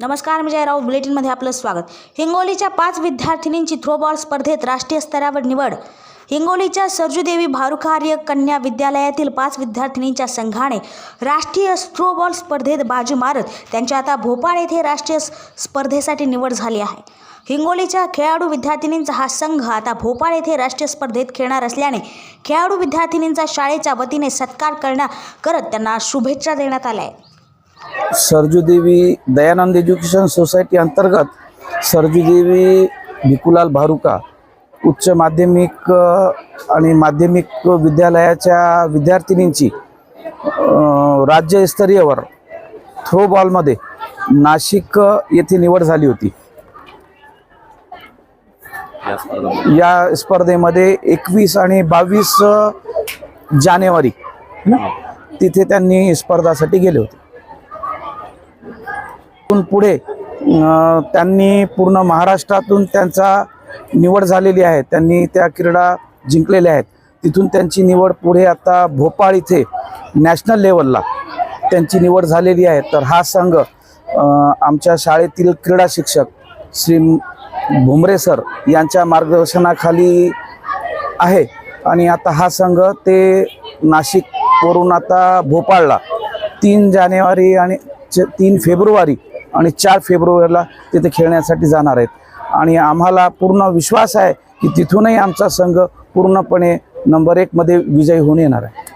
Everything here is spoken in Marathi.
नमस्कार मी जयराव. बुलेटिनमध्ये आपलं स्वागत. हिंगोलीच्या पाच विद्यार्थिनींची थ्रोबॉल स्पर्धेत राष्ट्रीय स्तरावर निवड. हिंगोलीच्या सरजूदेवी भारुकार्य कन्या विद्यालयातील पाच विद्यार्थिनींच्या संघाने राष्ट्रीय थ्रोबॉल स्पर्धेत बाजी मारत त्यांची आता भोपाळ येथे राष्ट्रीय स्पर्धेसाठी निवड झाली आहे. हिंगोलीच्या खेळाडू विद्यार्थिनींचा हा संघ आता भोपाळ येथे राष्ट्रीय स्पर्धेत खेळणार असल्याने खेळाडू विद्यार्थिनींचा शाळेच्या वतीने सत्कार करण्या करत त्यांना शुभेच्छा देण्यात आल्या आहेत. सरजूदेवी दयानंद एज्युकेशन सोसायटी अंतर्गत सरजूदेवी भिकुलाल भारुका उच्च माध्यमिक आणि माध्यमिक विद्यालयाच्या विद्यार्थिनींची राज्यस्तरीयवर थ्रोबॉलमध्ये नाशिक येथे निवड झाली होती. या स्पर्धेमध्ये. एकवीस आणि बावीस जानेवारी तिथे त्यांनी स्पर्धासाठी गेले होते. पुढे त्यांनी पूर्ण महाराष्ट्रातून त्यांचा निवड झालेली आहे. त्यांनी त्या क्रीडा जिंकलेल्या आहेत. तिथून त्यांची निवड पुढे आता भोपाळ इथे नॅशनल लेवलला त्यांची निवड झालेली आहे. तर हा संघ आमच्या शाळेतील क्रीडा शिक्षक श्री भुमरे सर यांच्या मार्गदर्शनाखाली आहे. आणि आता हा संघ ते नाशिकवरून आता भोपाळला. तीन जानेवारी आणि च- तीन फेब्रुवारी आणि चार फेब्रुवारीला तिथे खेळण्यासाठी जाणार आहेत. आणि आम्हाला पूर्ण विश्वास आहे की तिथूनही आमचा संघ पूर्णपणे नंबर एकमध्ये विजयी होऊन येणार आहे.